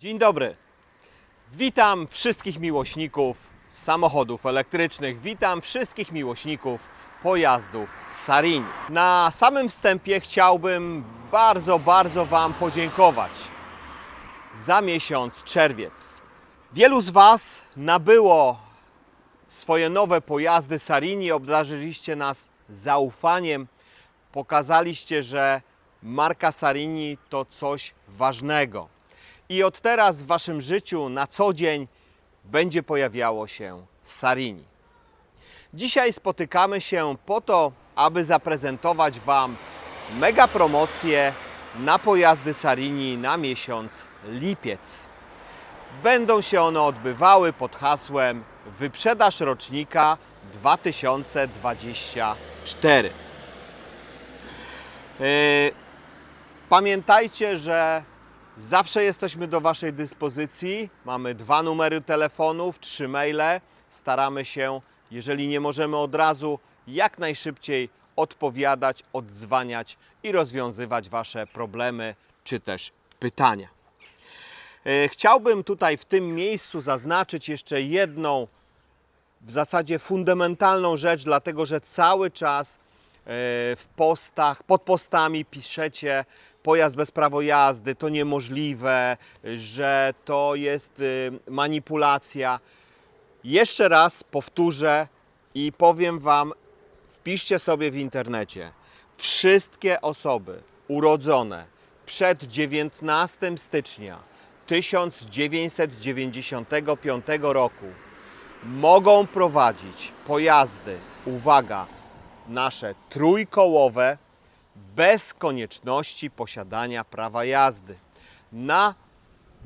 Dzień dobry. Witam wszystkich miłośników samochodów elektrycznych. Witam wszystkich miłośników pojazdów Sarini. Na samym wstępie chciałbym bardzo, bardzo Wam podziękować za miesiąc czerwiec. Wielu z Was nabyło swoje nowe pojazdy Sarini, obdarzyliście nas zaufaniem, pokazaliście, że marka Sarini to coś ważnego. I od teraz w Waszym życiu na co dzień będzie pojawiało się Sarini. Dzisiaj spotykamy się po to, aby zaprezentować Wam mega promocję na pojazdy Sarini na miesiąc lipiec. Będą się one odbywały pod hasłem Wyprzedaż rocznika 2024. Yy, Pamiętajcie, że zawsze jesteśmy do Waszej dyspozycji. Mamy dwa numery telefonów, trzy maile. Staramy się, jeżeli nie możemy od razu, jak najszybciej odpowiadać, oddzwaniać i rozwiązywać Wasze problemy czy też pytania. E, Chciałbym tutaj w tym miejscu zaznaczyć jeszcze jedną w zasadzie fundamentalną rzecz, dlatego że cały czas e, w postach, pod postami piszecie pojazd bez prawo jazdy, to niemożliwe, że to jest y, manipulacja. Jeszcze raz powtórzę i powiem Wam, wpiszcie sobie w internecie wszystkie osoby urodzone przed 19 stycznia 1995 roku mogą prowadzić pojazdy, uwaga, nasze trójkołowe bez konieczności posiadania prawa jazdy na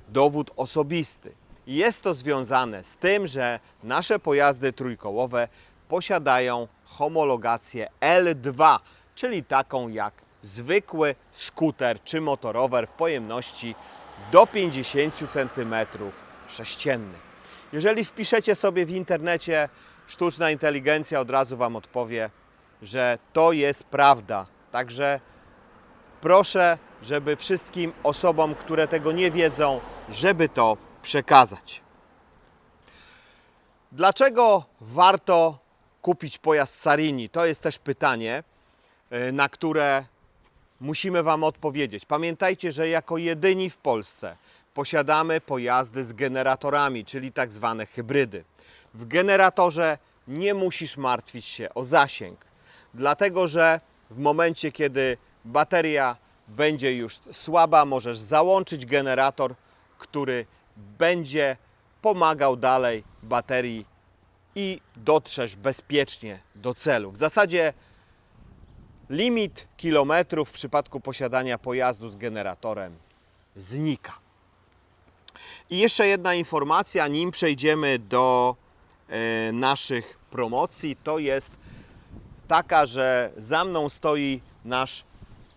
dowód osobisty. Jest to związane z tym, że nasze pojazdy trójkołowe posiadają homologację L2, czyli taką jak zwykły skuter czy motorower w pojemności do 50 cm3. Jeżeli wpiszecie sobie w internecie, sztuczna inteligencja od razu Wam odpowie, że to jest prawda. Także proszę, żeby wszystkim osobom, które tego nie wiedzą, żeby to przekazać. Dlaczego warto kupić pojazd Sarini? To jest też pytanie, y, na które musimy Wam odpowiedzieć. Pamiętajcie, że jako jedyni w Polsce posiadamy pojazdy z generatorami, czyli tak zwane hybrydy. W generatorze nie musisz martwić się o zasięg, dlatego że w momencie, kiedy bateria będzie już słaba, możesz załączyć generator, który będzie pomagał dalej baterii i dotrzesz bezpiecznie do celu. W zasadzie limit kilometrów w przypadku posiadania pojazdu z generatorem znika. I jeszcze jedna informacja, nim przejdziemy do e, naszych promocji, to jest taka, że za mną stoi nasz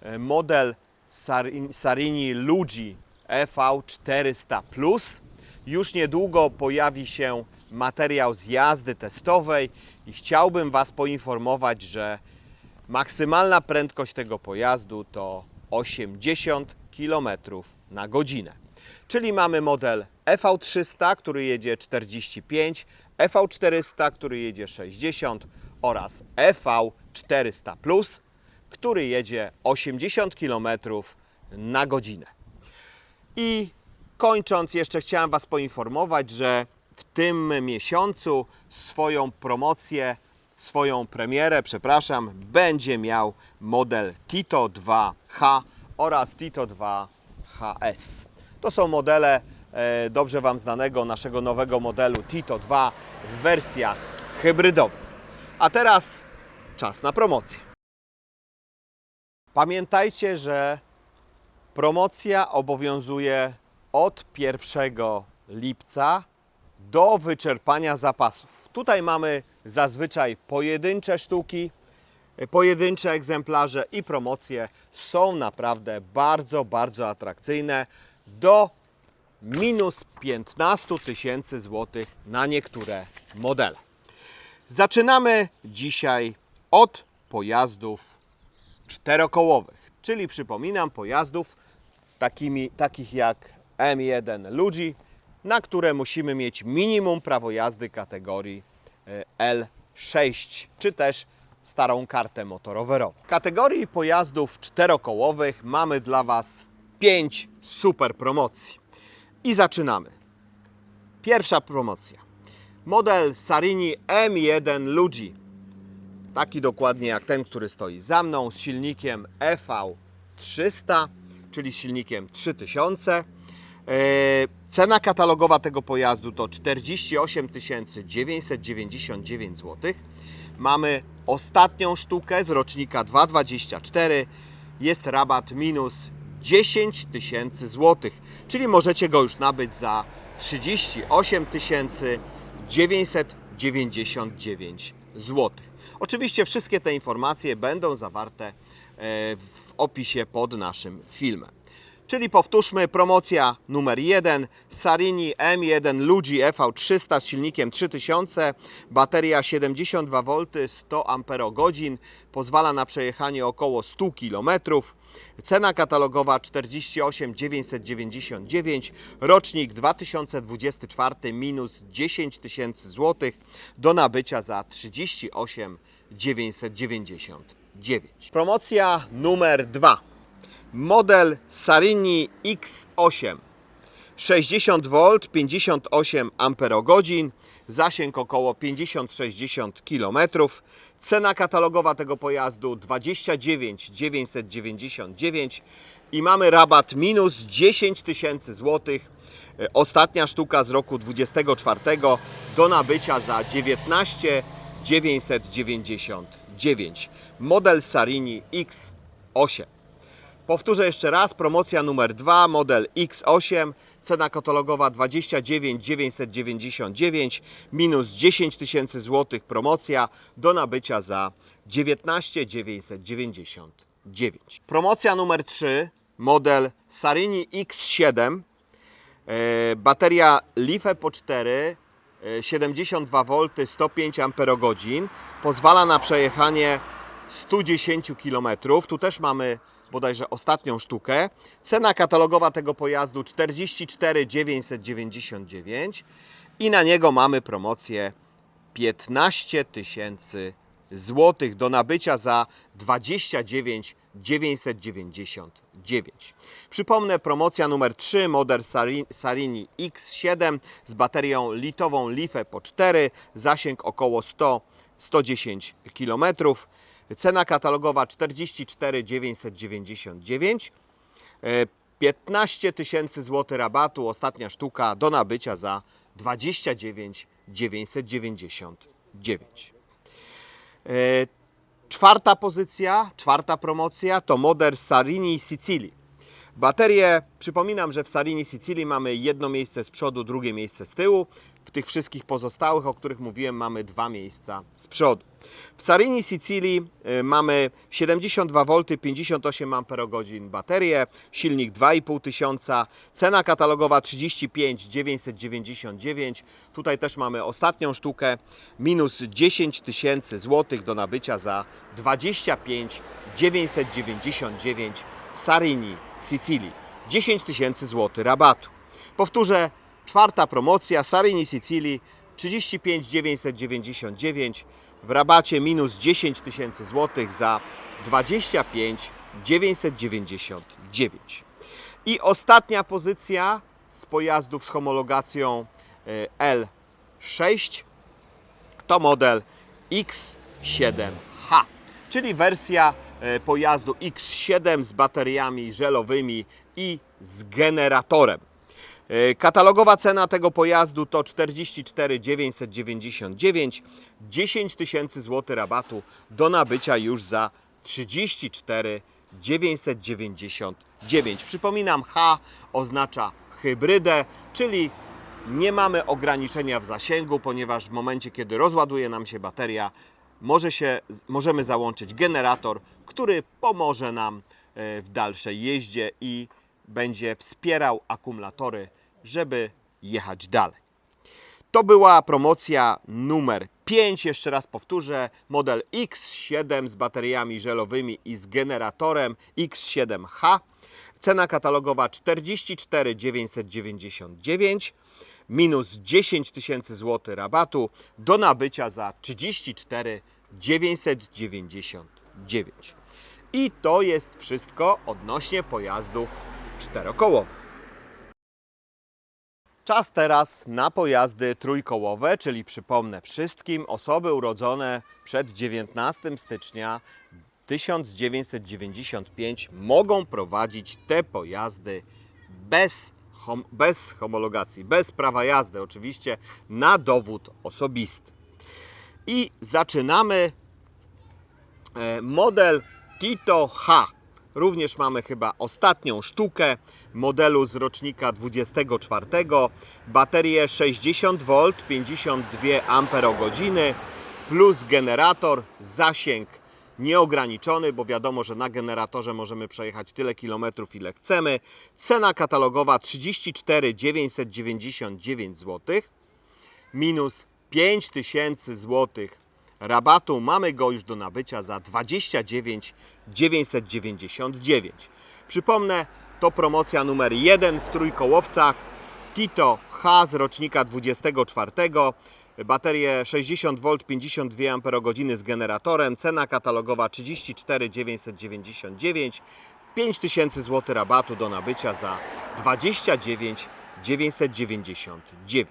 e, model Sari- Sarini Luigi EV400 Plus. Już niedługo pojawi się materiał z jazdy testowej i chciałbym Was poinformować, że maksymalna prędkość tego pojazdu to 80 km na godzinę. Czyli mamy model EV300, który jedzie 45, EV400, który jedzie 60 oraz EV400 Plus, który jedzie 80 km na godzinę. I kończąc, jeszcze chciałem Was poinformować, że w tym miesiącu swoją promocję, swoją premierę, przepraszam, będzie miał model Tito 2H oraz Tito 2HS. To są modele e, dobrze Wam znanego naszego nowego modelu Tito 2 w wersjach hybrydowych. A teraz czas na promocję. Pamiętajcie, że promocja obowiązuje od 1 lipca do wyczerpania zapasów. Tutaj mamy zazwyczaj pojedyncze sztuki, pojedyncze egzemplarze i promocje są naprawdę bardzo, bardzo atrakcyjne do minus 15 tysięcy złotych na niektóre modele. Zaczynamy dzisiaj od pojazdów czterokołowych, czyli przypominam pojazdów takimi, takich jak M1 Ludzi, na które musimy mieć minimum prawo jazdy kategorii e, L6, czy też starą kartę motorowerową. W kategorii pojazdów czterokołowych mamy dla Was 5 super promocji. I zaczynamy. Pierwsza promocja. Model Sarini M1 Ludzi. Taki dokładnie jak ten, który stoi za mną, z silnikiem EV300, czyli silnikiem 3000. E, Cena katalogowa tego pojazdu to 48 999 zł. Mamy ostatnią sztukę z rocznika 224. Jest rabat minus 10 tysięcy złotych, czyli możecie go już nabyć za 38 999 zł. Oczywiście wszystkie te informacje będą zawarte e, w opisie pod naszym filmem. Czyli powtórzmy, promocja numer 1 Sarini M1 Luigi EV300 z silnikiem 3000, bateria 72V, 100 Ah, pozwala na przejechanie około 100 km. Cena katalogowa 48 999, rocznik 2024 minus 10 tysięcy złotych. Do nabycia za 38 999. Promocja numer 2 model Sarini X8 60V 58 Ah zasięg około 50-60 km cena katalogowa tego pojazdu 29 999 i mamy rabat minus 10 tysięcy złotych. Ostatnia sztuka z roku 24 do nabycia za 19 999 model Sarini X8 Powtórzę jeszcze raz, promocja numer 2, model X8, cena katalogowa 29 999, minus 10 tysięcy złotych promocja do nabycia za 19 999. Promocja numer 3, model Sarini X7, e, bateria LiFe po 4, e, 72V, 105 Ah, pozwala na przejechanie 110 km. Tu też mamy bodajże ostatnią sztukę. Cena katalogowa tego pojazdu 44 999 i na niego mamy promocję 15 tysięcy złotych do nabycia za 29 999. Przypomnę, promocja numer 3, model Sari- Sarini X7 z baterią litową LiFe po 4, zasięg około 100-110 km. Cena katalogowa 44 999. E, 15 tysięcy złotych rabatu, ostatnia sztuka do nabycia za 29 999. E, Czwarta pozycja, czwarta promocja to model Sarini Sicilii. Baterie, przypominam, że w Sarini Sicilii mamy jedno miejsce z przodu, drugie miejsce z tyłu. W tych wszystkich pozostałych, o których mówiłem, mamy dwa miejsca z przodu. W Sarini Sicilii y, mamy 72V, 58 Ah baterię, silnik 2,5 tysiąca, cena katalogowa 35 999. Tutaj też mamy ostatnią sztukę, minus 10 tysięcy złotych do nabycia za 25 999 Sarini Sicilii. 10 tysięcy złotych rabatu. Powtórzę, czwarta promocja Sarini Sicilii 35 999 w rabacie minus 10 tysięcy złotych za 25 999. I ostatnia pozycja z pojazdów z homologacją e, L6 to model X7H, czyli wersja e, pojazdu X7 z bateriami żelowymi i z generatorem. E, Katalogowa cena tego pojazdu to 44 999, 10 tysięcy złotych rabatu do nabycia już za 34 999. Przypominam, H oznacza hybrydę, czyli nie mamy ograniczenia w zasięgu, ponieważ w momencie, kiedy rozładuje nam się bateria, może się, możemy załączyć generator, który pomoże nam e, w dalszej jeździe i będzie wspierał akumulatory, żeby jechać dalej. To była promocja numer 5. Jeszcze raz powtórzę. Model X7 z bateriami żelowymi i z generatorem X7H. Cena katalogowa 44 999 minus 10 tysięcy złotych rabatu do nabycia za 34 999. I to jest wszystko odnośnie pojazdów czterokołowych. Czas teraz na pojazdy trójkołowe, czyli przypomnę wszystkim osoby urodzone przed 19 stycznia 1995 mogą prowadzić te pojazdy bez, hom- bez homologacji, bez prawa jazdy oczywiście, na dowód osobisty. I zaczynamy e, model Tito H. Również mamy chyba ostatnią sztukę modelu z rocznika 24. Baterie 60V, 52 Ah plus generator, zasięg nieograniczony, bo wiadomo, że na generatorze możemy przejechać tyle kilometrów, ile chcemy. Cena katalogowa 34 999 zł minus 5000 zł rabatu. Mamy go już do nabycia za 29 999. Przypomnę, to promocja numer 1 w trójkołowcach. Tito H z rocznika 24. Baterie 60V, 52 Ah z generatorem. Cena katalogowa 34 999. 5000 zł rabatu do nabycia za 29 999.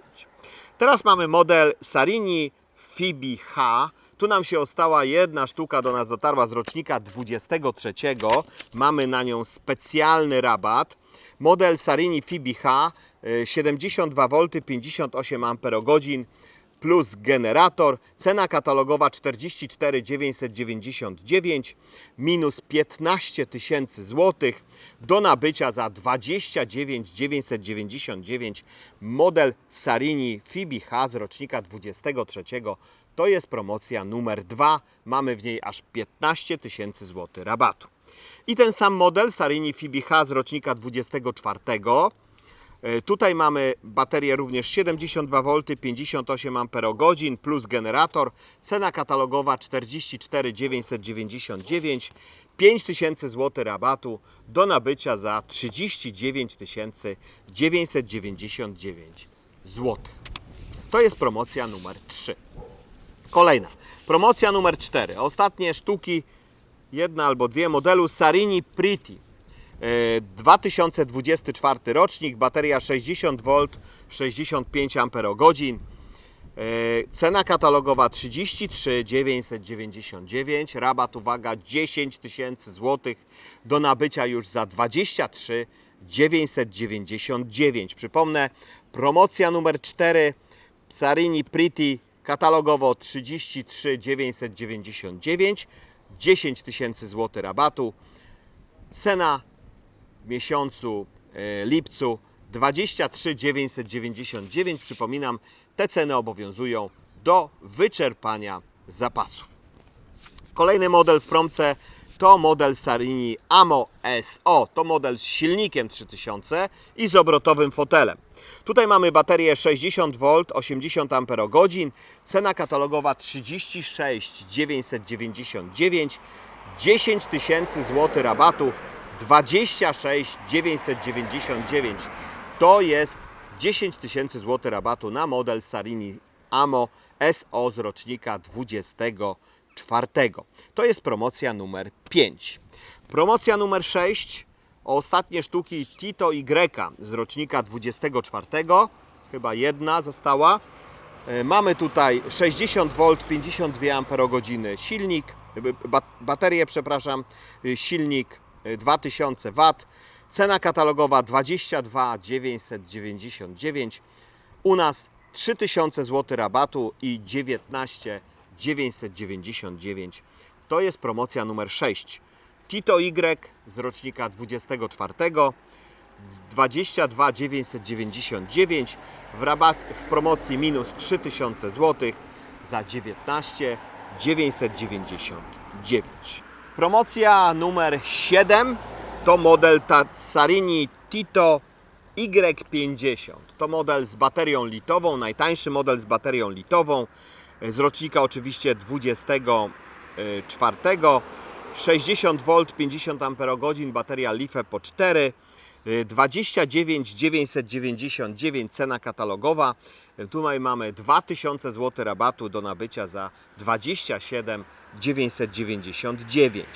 Teraz mamy model Sarini Fibi H. Tu nam się ostała jedna sztuka, do nas dotarła z rocznika 23. Mamy na nią specjalny rabat. Model Sarini Fibi H, y, 72V, 58 Ah plus generator. Cena katalogowa 44 999 minus 15 tysięcy złotych do nabycia za 29 999 model Sarini Fibi H z rocznika 23. To jest promocja numer 2. Mamy w niej aż 15 tysięcy złotych rabatu. I ten sam model Sarini Fibi H z rocznika 24. E, Tutaj mamy baterię również 72V, 58 Ah plus generator. Cena katalogowa 44 999. 5000 zł rabatu do nabycia za 39 999 zł. To jest promocja numer 3. Kolejna. Promocja numer 4. Ostatnie sztuki, jedna albo dwie modelu Sarini Pretty. E, 2024 rocznik, bateria 60V, 65 Ah. E, Cena katalogowa 33 999, rabat uwaga 10 tysięcy złotych do nabycia już za 23 999. Przypomnę, promocja numer 4 Sarini Pretty katalogowo 33 999, 10 tysięcy złotych rabatu. Cena miesiącu e, lipcu 23 999. Przypominam, te ceny obowiązują do wyczerpania zapasów. Kolejny model w promce to model Sarini Amo SO. To model z silnikiem 3000 i z obrotowym fotelem. Tutaj mamy baterię 60V, 80 Ah. Cena katalogowa 36 999. 10 tysięcy złotych rabatu 26 999 to jest 10 tysięcy złotych rabatu na model Sarini Amo SO z rocznika 24. To jest promocja numer 5. Promocja numer 6 ostatnie sztuki Tito Y z rocznika 24. Chyba jedna została. E, Mamy tutaj 60V, 52 Ah silnik, ba- baterię, przepraszam, e, silnik 2000 W. Cena katalogowa 22 999. U nas 3000 zł rabatu i 19 999. To jest promocja numer 6. Tito Y z rocznika 24. 22 999 w rabat w promocji minus 3000 zł za 19 999. Promocja numer 7 to model Sarini Tito Y50. To model z baterią litową, najtańszy model z baterią litową z rocznika oczywiście 24. 60V 50 Ah bateria LiFe po 4 y, 29 999 cena katalogowa. Tutaj mamy 2000 zł rabatu do nabycia za 27 999.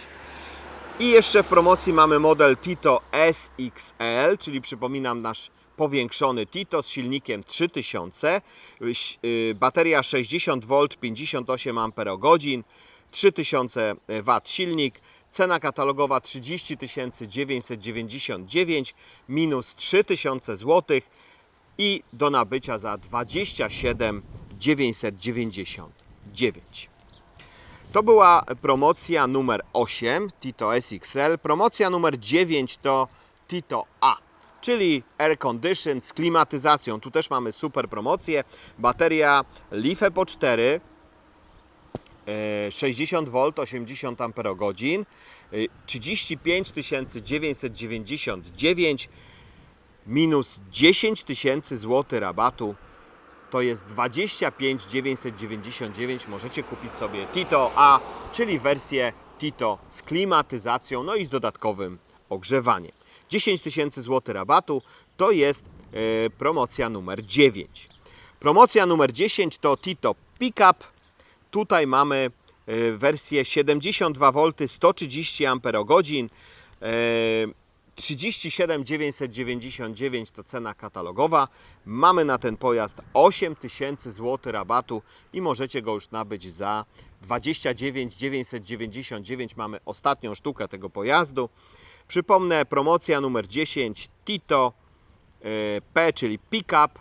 I jeszcze w promocji mamy model Tito SXL, czyli przypominam nasz powiększony Tito z silnikiem 3000, Ś- y, bateria 60V 58 Ah, 3000 W silnik, cena katalogowa 30 999 minus 3000 zł i do nabycia za 27 999. To była promocja numer 8 Tito SXL. Promocja numer 9 to Tito A, czyli air condition z klimatyzacją. Tu też mamy super promocję. Bateria LiFe po 4, e, 60V, 80 Ah, 35 999 minus 10 tysięcy zł rabatu to jest 25 999. Możecie kupić sobie Tito A, czyli wersję Tito z klimatyzacją, no i z dodatkowym ogrzewaniem. 10 tysięcy zł rabatu to jest e, promocja numer 9. Promocja numer 10 to Tito Pickup. Tutaj mamy e, wersję 72V 130 Ah. E, 37 999 to cena katalogowa. Mamy na ten pojazd 8000 zł rabatu i możecie go już nabyć za 29 999. Mamy ostatnią sztukę tego pojazdu. Przypomnę, promocja numer 10 Tito e, P, czyli pickup.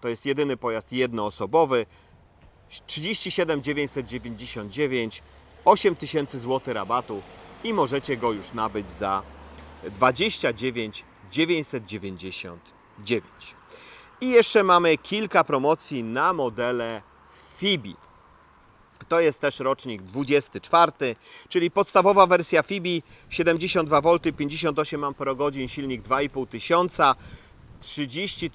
To jest jedyny pojazd jednoosobowy. 37 999, 8000 zł rabatu i możecie go już nabyć za 29 999. I jeszcze mamy kilka promocji na modele Fibi. To jest też rocznik 24, czyli podstawowa wersja Fibi 72V 58 Ah silnik 2,5 tysiąca 30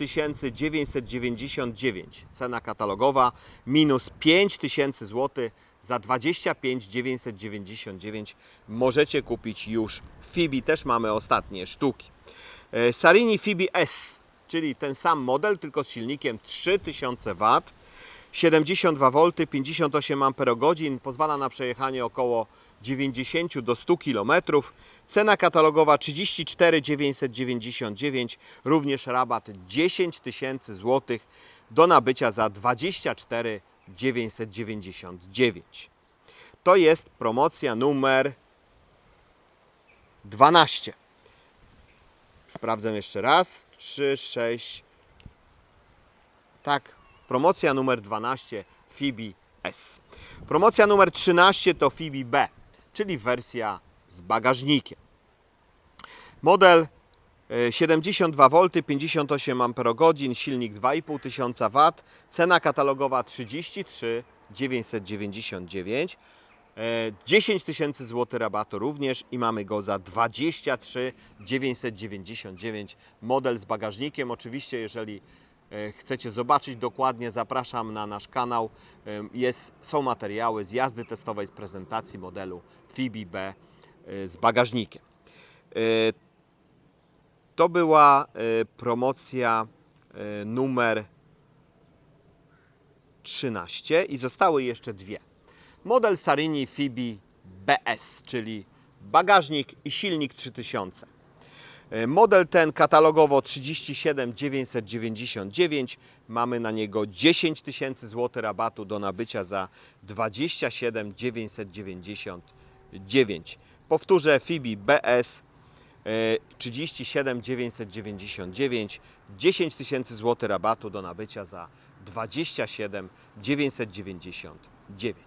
999 cena katalogowa minus 5 tysięcy zł za 25 999 możecie kupić już Fibi. Też mamy ostatnie sztuki. E, Sarini Fibi S czyli ten sam model tylko z silnikiem 3000 W 72V 58 Ah pozwala na przejechanie około 90 do 100 km. Cena katalogowa 34 999, również rabat 10 tysięcy złotych do nabycia za 24 999. To jest promocja numer 12. Sprawdzę jeszcze raz. 3, 6. Tak, promocja numer 12 Fibi S. Promocja numer 13 to Fibi B, czyli wersja z bagażnikiem. Model e, 72V, 58 Ah, silnik 2,5 tysiąca W, cena katalogowa 33 999. E, 10 tysięcy złotych rabatu również i mamy go za 23 999. Model z bagażnikiem. Oczywiście, jeżeli e, chcecie zobaczyć dokładnie, zapraszam na nasz kanał. E, Jest, są materiały z jazdy testowej, z prezentacji modelu Fibi B e, z bagażnikiem. To była e, promocja e, numer 13 i zostały jeszcze dwie. Model Sarini Fibi BS, czyli bagażnik i silnik 3000. E, Model ten katalogowo 37 999. Mamy na niego 10 tysięcy złotych rabatu do nabycia za 27 999. Powtórzę Fibi BS 37 999. 10 tysięcy złotych rabatu do nabycia za 27 999.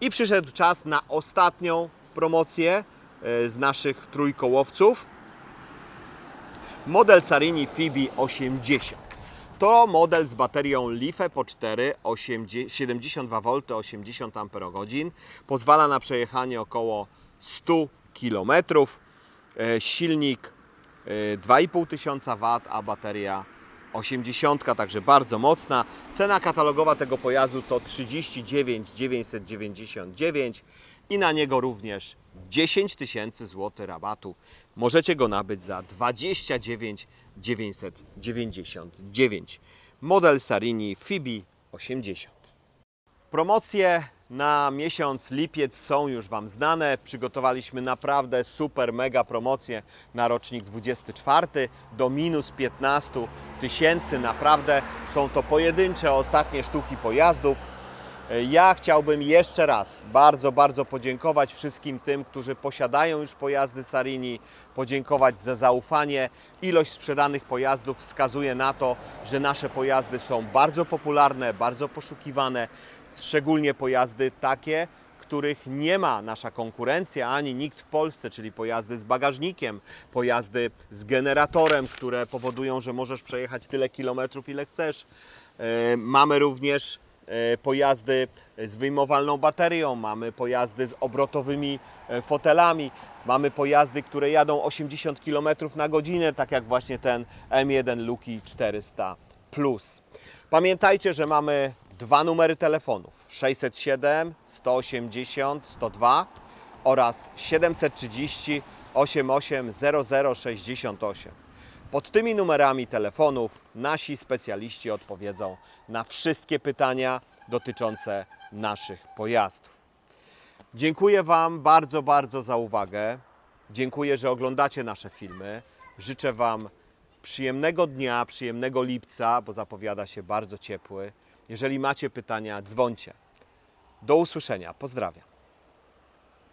I przyszedł czas na ostatnią promocję e, z naszych trójkołowców. Model Sarini Fibi 80. To model z baterią LiFe po 4, 72V, 80 Ah. Pozwala na przejechanie około 100 km. E, Silnik e, 2,5 tysiąca W, a bateria 80, także bardzo mocna. Cena katalogowa tego pojazdu to 39 999. i na niego również 10 tysięcy złotych rabatu. Możecie go nabyć za 29 999. Model Sarini Fibi 80. Promocje na miesiąc lipiec są już Wam znane. Przygotowaliśmy naprawdę super, mega promocje na rocznik 24 do minus 15 tysięcy. Naprawdę są to pojedyncze, ostatnie sztuki pojazdów. Ja chciałbym jeszcze raz bardzo, bardzo podziękować wszystkim tym, którzy posiadają już pojazdy Sarini, podziękować za zaufanie. Ilość sprzedanych pojazdów wskazuje na to, że nasze pojazdy są bardzo popularne, bardzo poszukiwane, szczególnie pojazdy takie, których nie ma nasza konkurencja ani nikt w Polsce, czyli pojazdy z bagażnikiem, pojazdy z generatorem, które powodują, że możesz przejechać tyle kilometrów, ile chcesz. E, Mamy również e, pojazdy z wyjmowalną baterią, mamy pojazdy z obrotowymi e, fotelami, mamy pojazdy, które jadą 80 km na godzinę, tak jak właśnie ten M1 Luki 400 Plus. Pamiętajcie, że mamy dwa numery telefonów 607 180 102 oraz 730 88 0068. Pod tymi numerami telefonów nasi specjaliści odpowiedzą na wszystkie pytania dotyczące naszych pojazdów. Dziękuję Wam bardzo, bardzo za uwagę. Dziękuję, że oglądacie nasze filmy. Życzę Wam przyjemnego dnia, przyjemnego lipca, bo zapowiada się bardzo ciepły. Jeżeli macie pytania, dzwońcie. Do usłyszenia. Pozdrawiam.